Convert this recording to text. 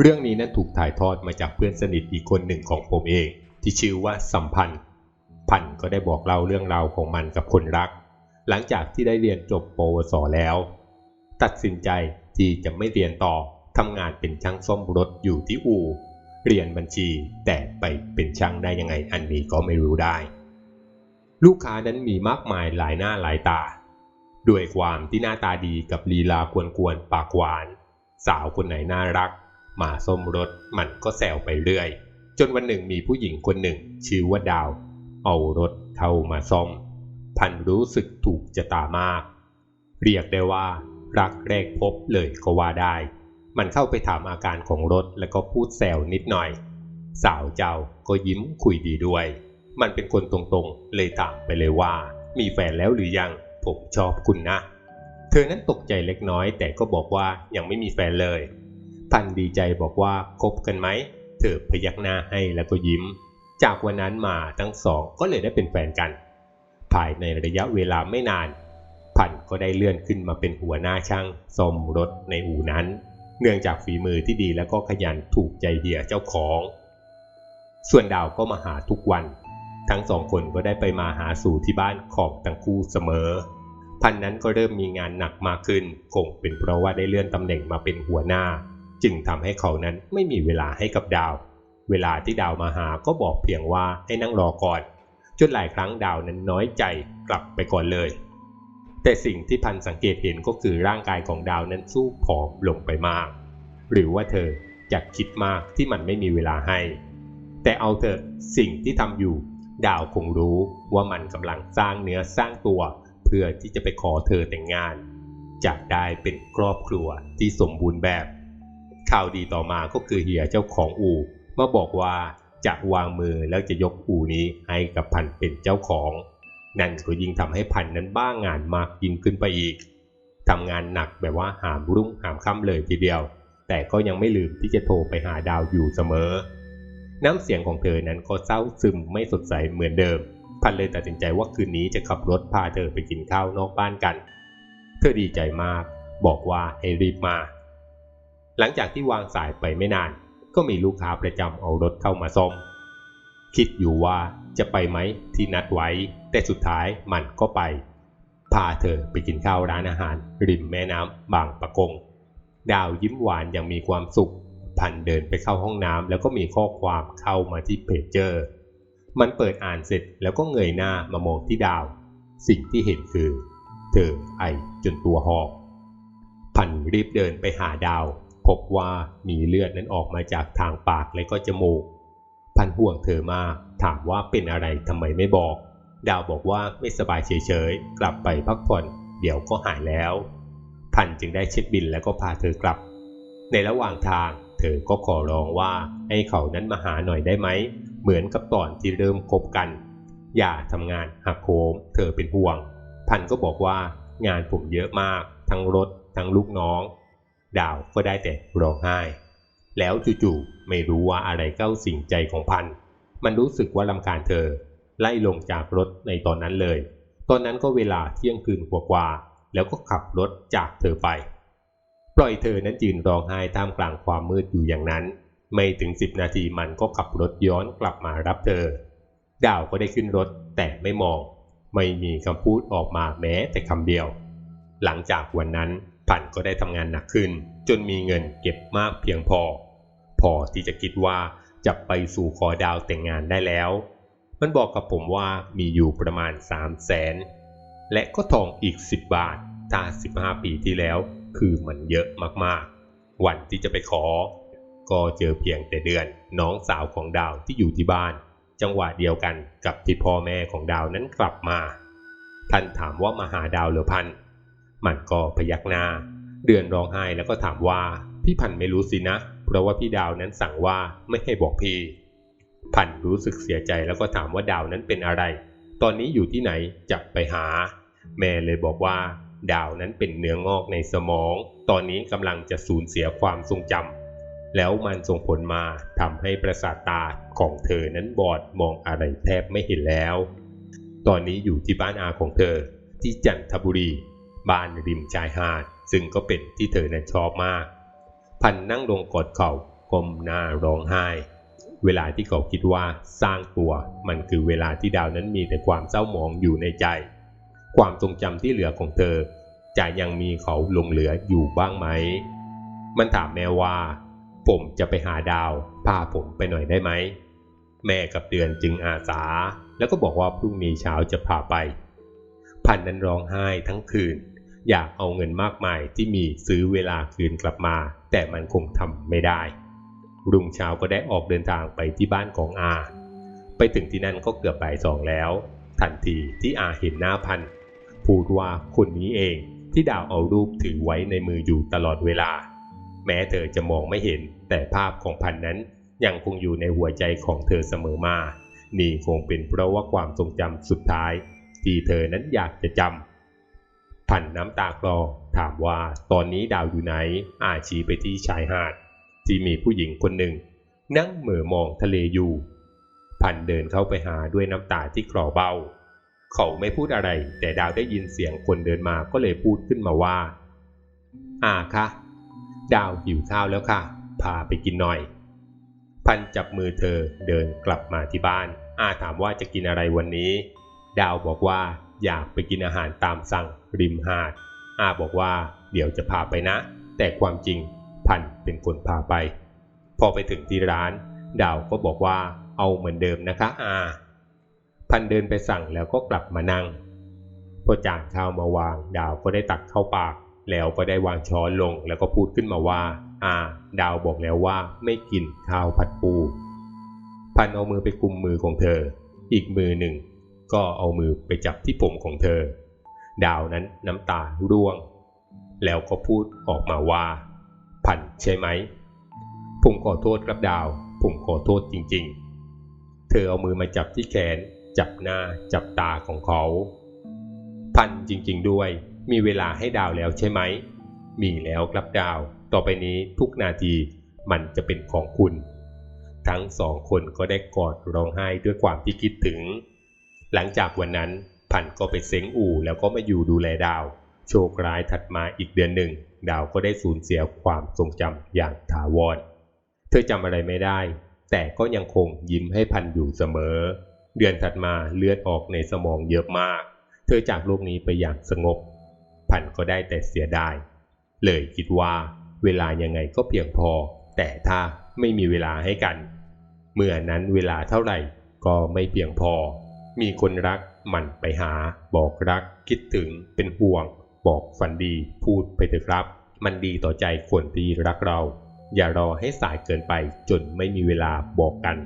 เรื่องนี้นั้นถูกถ่ายทอดมาจากเพื่อนสนิทอีกคนหนึ่งของผมเอง ที่ชื่อว่าสัมพันธ์ พันธ์ก็ได้บอกเล่าเรื่องราวของมันกับคนรัก หลังจากที่ได้เรียนจบปวสแล้ว ตัดสินใจที่จะไม่เรียนต่อทำงานเป็นช่างซ่อมรถอยู่ที่อู่เรียนบัญชีแต่ไปเป็นช่างได้ยังไงอันนี้ก็ไม่รู้ได้ ลูกค้านั้นมีมากมายหลายหน้าหลายตา ด้วยความที่หน้าตาดีกับลีลากวนๆปากหวาน สาวคนไหนน่ารัก มาส้มรถมันก็แซวไปเรื่อย จนวันหนึ่งมีผู้หญิงคนหนึ่ง ชื่อว่าดาว เอารถเข้ามาซ่อม พันรู้สึกถูกจะตามาก เรียกได้ว่ารักแรกพบเลยก็ว่าได้ มันเข้าไปถามอาการของรถแล้วก็พูดแซวนิดหน่อย สาวเจ้าก็ยิ้มคุยดีด้วย มันเป็นคนตรงๆ เลยถามไปเลยว่า มีแฟนแล้วหรือยังผมชอบคุณนะ เธอนั้นตกใจเล็กน้อยแต่ก็บอกว่ายังไม่มีแฟนเลย พันดีใจบอกว่าคบกันไหม เธอพยักหน้าให้แล้วก็ยิ้ม จากวันนั้นมาทั้งสองก็เลยได้เป็นแฟนกัน ภายในระยะเวลาไม่นาน พันก็ได้เลื่อนขึ้นมาเป็นหัวหน้าช่างซ่อมรถในอู่นั้น เนื่องจากฝีมือที่ดีแล้วก็ขยันถูกใจเดียเจ้าของ ส่วนดาวก็มาหาทุกวัน ทั้งสองคนก็ได้ไปมาหาสู่ที่บ้านของทั้งคู่เสมอพันนั้นก็เริ่มมีงานหนักมากขึ้น คงเป็นเพราะว่าได้เลื่อนตำแหน่งมาเป็นหัวหน้า จึงทำให้เขานั้นไม่มีเวลาให้กับดาว เวลาที่ดาวมาหาก็บอกเพียงว่าให้นั่งรอก่อนจนหลายครั้งดาวนั้นน้อยใจกลับไปก่อนเลย แต่สิ่งที่พันสังเกตเห็นก็คือร่างกายของดาวนั้นสู้ผอมลงไปมาก หรือว่าเธออยากคิดมากที่มันไม่มีเวลาให้ แต่เอาเถอะสิ่งที่ทำอยู่ ดาวคงรู้ว่ามันกำลังสร้างเนื้อสร้างตัว เพื่อที่จะไปขอเธอแต่งงานจะได้เป็นครอบครัวที่สมบูรณ์แบบ ข่าวดีต่อมาก็คือเฮียเจ้าของอู่มาบอกว่าจะวางมือแล้วจะยกอู่นี้ให้กับพันเป็นเจ้าของ นั่นก็ยิ่งทำให้พันนั้นบ้างงานมากยิ่งขึ้นไปอีกทำงานหนักแบบว่าหามรุ่งหามค่ำเลยทีเดียว แต่ก็ยังไม่ลืมที่จะโทรไปหาดาวอยู่เสมอ น้ำเสียงของเธอนั้นก็เศร้าซึมไม่สดใสเหมือนเดิม พันเลยตัดสินใจว่าคืนนี้จะขับรถพาเธอไปกินข้าวนอกบ้านกัน เธอดีใจมาก บอกว่าให้รีบมา หลังจากที่วางสายไปไม่นาน ก็มีลูกค้าประจำเอารถเข้ามาซ่อม คิดอยู่ว่าจะไปไหมที่นัดไว้ แต่สุดท้ายมันก็ไป พาเธอไปกินข้าวร้านอาหาร ริมแม่น้ำบางปะกง ดาวยิ้มหวานอย่างมีความสุข พันเดินไปเข้าห้องน้ำแล้วก็มีข้อความเข้ามาที่เพจเจอร์ มันเปิดอ่านเสร็จแล้วก็เงยหน้ามามองที่ดาว สิ่งที่เห็นคือ เธอไอจนตัวหอบพันรีบเดินไปหาดาว พบว่ามีเลือดนั้นออกมาจากทางปากและก็จมูก พันห่วงเธอมากถามว่าเป็นอะไรทำไมไม่บอก ดาวบอกว่าไม่สบายเฉยๆ กลับไปพักผ่อน เดี๋ยวก็หายแล้ว พันจึงได้เช็คบินแล้วก็พาเธอกลับ ในระหว่างทางเธอก็ขอร้องว่าให้เขานั้นมาหาหน่อยได้ไหม เหมือนกับตอนที่เริ่มคบกัน อย่าทำงานหักโหมเธอเป็นห่วง พันก็บอกว่างานผมเยอะมาก ทั้งรถทั้งลูกน้อง ดาวก็ได้แต่ร้องไห้ แล้วจู่ๆไม่รู้ว่าอะไรเข้าสิ่งใจของพัน มันรู้สึกว่าลำคาญเธอ ไล่ลงจากรถในตอนนั้นเลย ตอนนั้นก็เวลาเที่ยงคืนกว่าๆแล้วก็ขับรถจากเธอไป ปล่อยเธอนั้นยืนร้องไห้ท่ามกลางความมืดอยู่อย่างนั้น ไม่ถึงสิบนาทีมันก็ขับรถย้อนกลับมารับเธอ ดาวก็ได้ขึ้นรถแต่ไม่มอง ไม่มีคำพูดออกมาแม้แต่คำเดียว หลังจากวันนั้น พันก็ได้ทำงานหนักขึ้น จนมีเงินเก็บมากเพียงพอ พอที่จะคิดว่าจะไปสู่ขอดาวแต่งงานได้แล้ว มันบอกกับผมว่ามีอยู่ประมาณ 3 0 0แสนและก็ทองอีก 10 บาทถ้า15 ปีที่แล้ว คือมันเยอะมากๆ วันที่จะไปขอ ก็เจอเพียงแต่เดือน น้องสาวของดาวที่อยู่ที่บ้าน จังหวะเดียวกันกับที่พ่อแม่ของดาวนั้นกลับมา ท่านถามว่ามาหาดาวหรือพัน มันก็พยักหน้า เดือนร้องไห้แล้วก็ถามว่าพี่พันไม่รู้สินะ เพราะว่าพี่ดาวนั้นสั่งว่าไม่ให้บอกพี่ พันรู้สึกเสียใจแล้วก็ถามว่าดาวนั้นเป็นอะไร ตอนนี้อยู่ที่ไหนจะไปหา แม่เลยบอกว่า ดาวนั้นเป็นเนื้องอกในสมอง ตอนนี้กำลังจะสูญเสียความทรงจำแล้วมันส่งผลมาทำให้ประสาทตาของเธอนั้นบอดมองอะไรแทบไม่เห็นแล้ว ตอนนี้อยู่ที่บ้านอาของเธอ ที่จันทบุรี บ้านริมชายหาด ซึ่งก็เป็นที่เธอนั้นชอบมาก พันนั่งลงกอดเขา่าก้มหน้าร้องไห้ เวลาที่เขาคิดว่าสร้างตัวมันคือเวลาที่ดาวนั้นมีแต่ความเศร้าหมองอยู่ในใจ ความทรงจำที่เหลือของเธอ จะยังมีเขาลงเหลืออยู่บ้างไหม มันถามแม่ว่า ผมจะไปหาดาวพาผมไปหน่อยได้ไหมแม่กับเดือนจึงอาสา แล้วก็บอกว่าพรุ่งนี้เช้าจะพาไป พันนั้นร้องไห้ทั้งคืน อยากเอาเงินมากมายที่มีซื้อเวลาคืนกลับมา แต่มันคงทำไม่ได้ รุ่งเช้าก็ได้ออกเดินทางไปที่บ้านของอา ไปถึงที่นั่นก็เกือบบ่ายสองแล้ว ทันทีที่อาเห็นหน้าพัน พูดว่าคนนี้เองที่ดาวเอารูปถือไว้ในมืออยู่ตลอดเวลา แม้เธอจะมองไม่เห็น แต่ภาพของพันนั้นยังคงอยู่ในหัวใจของเธอเสมอมา นี่คงเป็นเพราะว่าความทรงจำสุดท้าย ที่เธอนั้นอยากจะจำ พันน้ำตาคลอถามว่าตอนนี้ดาวอยู่ไหน อาชี้ไปที่ชายหาด ที่มีผู้หญิงคนหนึ่ง นั่งเหม่อมองทะเลอยู่ พันเดินเข้าไปหาด้วยน้ำตาที่คลอเบ้า เขาไม่พูดอะไร แต่ดาวได้ยินเสียงคนเดินมาก็เลยพูดขึ้นมาว่า อาคะดาวหิวข้าวแล้วค่ะ พาไปกินหน่อย พันจับมือเธอเดินกลับมาที่บ้าน อาถามว่าจะกินอะไรวันนี้ ดาวบอกว่า อยากไปกินอาหารตามสั่งริมหาด อาบอกว่าเดี๋ยวจะพาไปนะ แต่ความจริงพันเป็นคนพาไป พอไปถึงที่ร้าน ดาวก็บอกว่าเอาเหมือนเดิมนะคะอาพันเดินไปสั่งแล้วก็กลับมานั่งพอจานข้าวมาวาง ดาวก็ได้ตักเข้าปาก แล้วก็ได้วางช้อนลงแล้วก็พูดขึ้นมาว่า อาดาวบอกแล้วว่าไม่กินข้าวผัดปู พันเอามือไปกุมมือของเธอ อีกมือหนึ่ง ก็เอามือไปจับที่ผมของเธอ ดาวนั้นน้ำตาร่วง แล้วก็พูดออกมาว่า พันใช่ไหม ผมขอโทษครับดาว ผมขอโทษจริงๆ เธอเอามือมาจับที่แขน จับหน้าจับตาของเขา พันจริงๆด้วย มีเวลาให้ดาวแล้วใช่ไหม มีแล้วครับดาว ต่อไปนี้ทุกนาทีมันจะเป็นของคุณ ทั้งสองคนก็ได้กอดร้องไห้ด้วยความที่คิดถึง หลังจากวันนั้นพันก็ไปเซ้งอู่แล้วก็มาอยู่ดูแลดาว โชคร้ายถัดมาอีกเดือนหนึ่ง ดาวก็ได้สูญเสียความทรงจำอย่างถาวร เธอจำอะไรไม่ได้ แต่ก็ยังคงยิ้มให้พันอยู่เสมอ เดือนถัดมาเลือดออกในสมองเยอะมาก เธอจากโลกนี้ไปอย่างสงบ พันก็ได้แต่เสียดาย เลยคิดว่าเวลายังไงก็เพียงพอ แต่ถ้าไม่มีเวลาให้กัน เมื่อนั้นเวลาเท่าไหร่ก็ไม่เพียงพอ มีคนรักหมันไปหา บอกรักคิดถึงเป็นห่วง บอกฝันดีพูดไปเถอะครับ มันดีต่อใจคนที่รักเรา อย่ารอให้สายเกินไปจนไม่มีเวลาบอกกัน